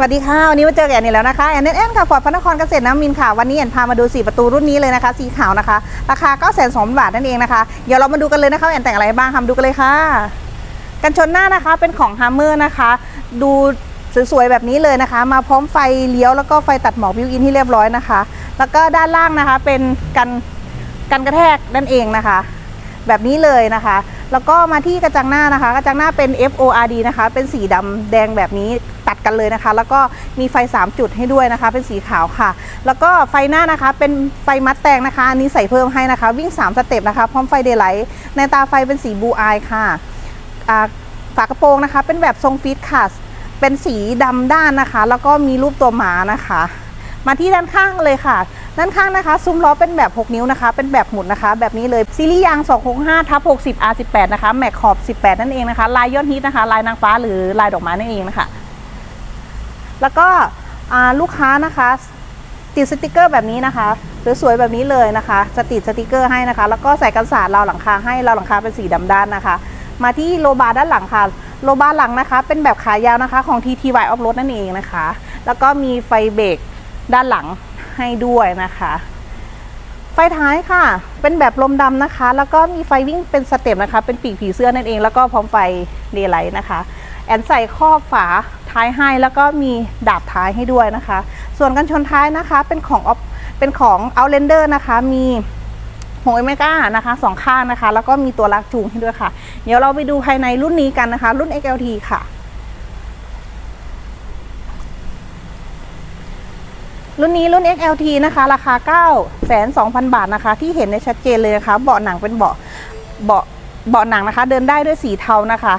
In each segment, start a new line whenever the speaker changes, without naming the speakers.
สวัสดีค่ะ วันนี้มาเจอแอนนี่แล้วนะคะแอนเนแอนค่ะฟอร์ดพระนครเกษตรน้ำมินค่ะ วันนี้แอนพามาดู 4 ประตูรุ่นนี้เลยนะคะ สีขาวนะคะ ราคา9 2 0 0 0บาทนั่นเองนะคะ เดี๋ยวเรามาดูกันเลยนะคะแอนแต่งอะไรบ้างค่ะมาดูกันเลยค่ะ กันชนหน้านะคะเป็นของฮัมเมอร์นะคะ ดูสวยๆแบบนี้เลยนะคะ มาพร้อมไฟเลี้ยวแล้วก็ไฟตัดหมอกบิวอินที่เรียบร้อยนะคะ แล้วก็ด้านล่างนะคะเป็นกันกันกระแทกนั่นเองนะคะ แบบนี้เลยนะคะ แล้วก็มาที่กระจังหน้านะคะ กระจังหน้าเป็น FORD นะคะ เป็นสีดำแดงแบบนี้ ตัดกันเลยนะคะ แล้วก็มีไฟ 3 จุดให้ด้วยนะคะ เป็นสีขาวค่ะ แล้วก็ไฟหน้านะคะเป็นไฟมัดแตงนะคะอันนี้ใส่เพิ่มให้นะคะ วิ่ง 3 สเต็ปนะคะ พร้อมไฟเดย์ไลท์ในตาไฟเป็นสีบูอายค่ะฝากระโปรงนะคะ เป็นแบบทรงฟิตค่ะเป็นสีดำด้านนะคะ แล้วก็มีรูปตัวหมานะคะ มาที่ด้านข้างเลยค่ะ ด้านข้างนะคะ ซุ้มล้อเป็นแบบ 6 นิ้วนะคะ เป็นแบบหมุนนะคะ แบบนี้เลยซีรีส์ยาง 265ทับ60 R18 นะคะ แม็กขอบ 18 นั่นเองนะคะ ลายยอดฮิตนะคะ ลายนางฟ้าหรือลายดอกไม้นั่นเองนะคะ แล้วก็ลูกค้านะคะติดสติกเกอร์แบบนี้นะคะสวยๆแบบนี้เลยนะคะจะติดสติกเกอร์ให้นะคะ แล้วก็ใส่กันสาดราวหลังคาให้ราวหลังคาเป็นสีดำด้านนะคะ มาที่โลบาร์ด้านหลังค่ะ โลบาร์หลังนะคะ เป็นแบบขายาวนะคะของ TTY Off Road นั่นเองนะคะ แล้วก็มีไฟเบรกด้านหลังให้ด้วยนะคะ ไฟท้ายค่ะ เป็นแบบลมดำนะคะ แล้วก็มีไฟวิ่งเป็นสเต็ปนะคะ เป็นปีกผีเสื้อนั่นเอง แล้วก็พร้อมไฟเดย์ไลท์นะคะ แอนใส่ครอบฝา ท้ายให้ แล้วก็มีดาบท้ายให้ด้วยนะคะ ส่วนกันชนท้ายนะคะเป็นของเป็นของ Outlander นะคะ มีหัวเอเมก้านะคะสองข้างนะคะ แล้วก็มีตัวลากจูงให้ด้วยค่ะ เดี๋ยวเราไปดูภายในรุ่นนี้กันนะคะ รุ่น XLT ค่ะ รุ่นนี้รุ่น XLT นะคะ ราคา 9 2 0 0 0 บาทนะคะ ที่เห็นในชัดเจนเลยนะคะ เบาะหนังเป็นเบาะเบาะเบาะหนังนะคะ เดินได้ด้วยสีเทานะคะ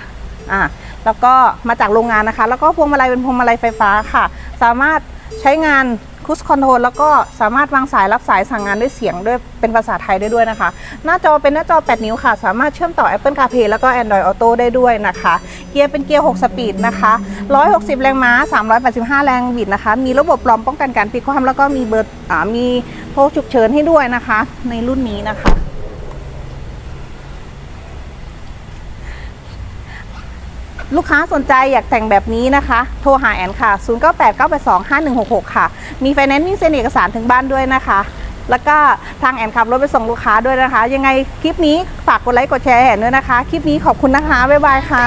อ่า แล้วก็มาจากโรงงานนะคะ แล้วก็พวงมาลัยเป็นพวงมาลัยไฟฟ้าค่ะ สามารถใช้งานคุชคอนโทรลแล้วก็สามารถวางสายรับสายสั่งงานด้วยเสียงด้วยเป็นภาษาไทยได้ด้วยนะคะ หน้าจอเป็นหน้าจอ 8 นิ้วค่ะ สามารถเชื่อมต่อ Apple CarPlay แล้วก็ Android Auto ได้ด้วยนะคะ เกียร์เป็นเกียร์ 6 สปีดนะคะ 160 แรงม้า 385 แรงบิดนะคะ มีระบบปลอมป้องกันการพลิกคว่ำแล้วก็มีเบอร์มีโทรฉุกเฉินให้ด้วยนะคะ ในรุ่นนี้นะคะ ลูกค้าสนใจอยากแต่งแบบนี้นะคะ โทรหาแอนค่ะ 0989825166 ค่ะ มีไฟแนนซ์มิ้งเซ็นเอกสารถึงบ้านด้วยนะคะ แล้วก็ทางแอนขับรถไปส่งลูกค้าด้วยนะคะ ยังไงคลิปนี้ฝากกดไลค์กดแชร์แอนด้วยนะคะ คลิปนี้ขอบคุณนะคะ บ๊ายบายค่ะ